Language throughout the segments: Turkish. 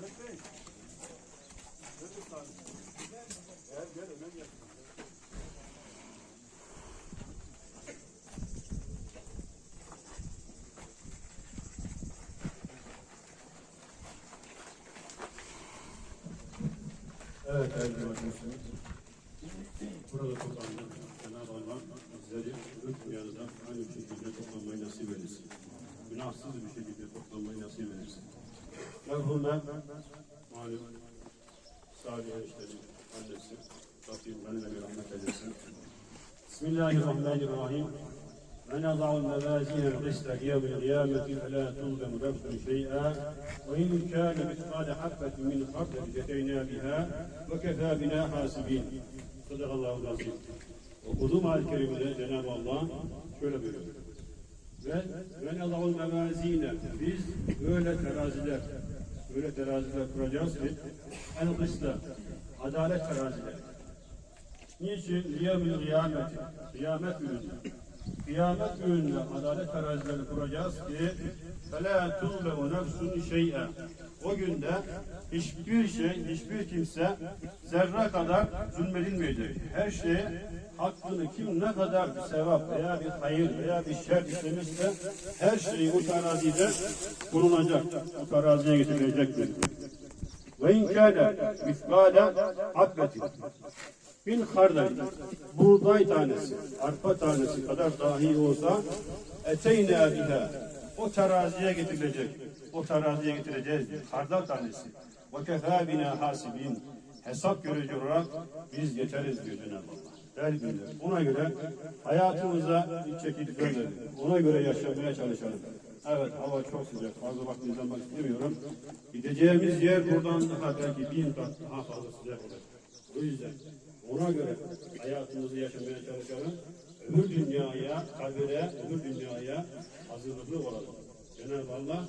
Salih Bey. Nedir Salih? Gel gel öne gel. Evet değerli arkadaşlar. Burada toplandık. Cenab-ı Allah bizleri öbür dünyada aynı şekilde toplanmayı nasip eylesin. Günahsız bir şekilde toplanmayı nasip eylesin. Merhumen malum Salih eniştenin annesi Rabbim beni de bir rahmet eylesin. Bismillahirrahmanirrahim. ونضع الموازين القسط ليوم القيامة فلا تظلم نفس شيئا وإن كان مثقال حبة من خردل أتينا بها وكفى بنا حاسبين. صدق الله العظيم. Okuduğum ayet-i kerimede Cenab-ı Allah şöyle buyuruyor. Ve ve nedavul mevazine biz böyle teraziler böyle teraziler kuracağız ki el kısla adalet teraziler. Niçin? Liyemil kıyameti. Kıyamet gününde. Kıyamet gününde adalet terazileri kuracağız ki فَلَا تُظْلَمُ نَفْسٌ şey'e. o günde hiçbir şey, hiçbir kimse zerre kadar zulmedilmeyecek. Her şeye hakkını kim ne kadar bir sevap veya bir hayır veya bir şer işlemişse her şeyi o terazide bulunacak. O teraziye getirilecektir. Ve in kâne miskâle habbetin bin hardal buğday tanesi, arpa tanesi kadar dahi olsa eteyne biha o teraziye getirilecek. O teraziye getireceğiz. Hardal tanesi. Ve kefâ bina hasibin. Hesap görücü olarak biz yeteriz diyor Cenab-ı Allah. Ona göre hayatımıza bir çekilip. Ona göre yaşamaya çalışalım. Evet hava çok sıcak. Fazla vaktinizi almak istemiyorum. Gideceğimiz yer buradan daha belki bin kat daha fazla sıcak olacak. O yüzden ona göre hayatımızı yaşamaya çalışalım. Öbür dünyaya, kabire, öbür dünyaya hazırlıklı olalım. Cenab-ı Allah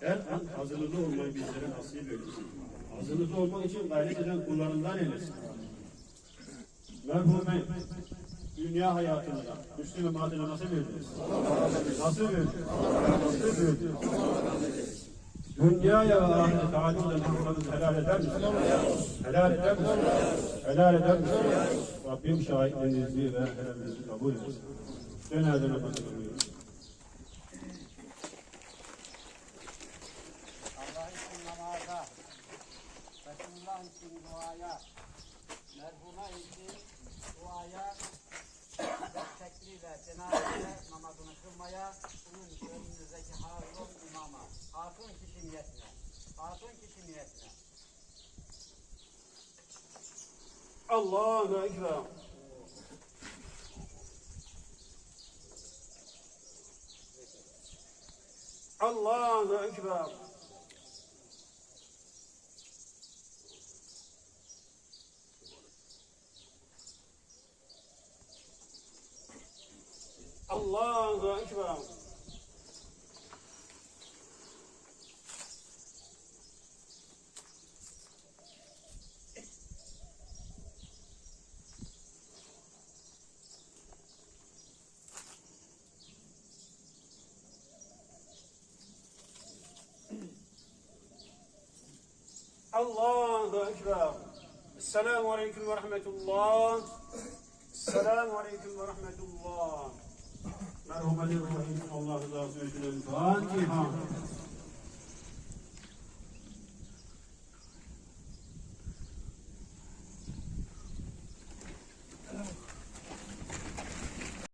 her an hazırlıklı olmayı bizlere nasip eylesin. Hazırlıklı olmak için gayret eden kullarından eylesin. Merhume dünya hayatında Müslüman madene nasıl verdiniz? Nasıl verdiniz? Nasıl verdiniz? Dünyaya ve ahirete talimden haklarınızı helal eder misiniz? Helal eder misiniz? Helal eder misiniz? Rabbim şahitliğinizi ve helalinizi kabul etsin. Cenaze namazı kılıyoruz. Allah için namaza, Resulullah için duaya, merhuma için duaya, destekliyle cenaze namazını kılmaya, bunun önünüzdeki hatun imama, hatun kişi niyetine, hatun kişi niyetine. Allahu Ekber. Allahu Ekber. Allahu Ekber. Allahu Ekber. Esselamu Aleyküm ve Rahmetullah. Esselamu Aleyküm ve Rahmetullah. Merhametin Rahim Allah rızası için. Fatiha.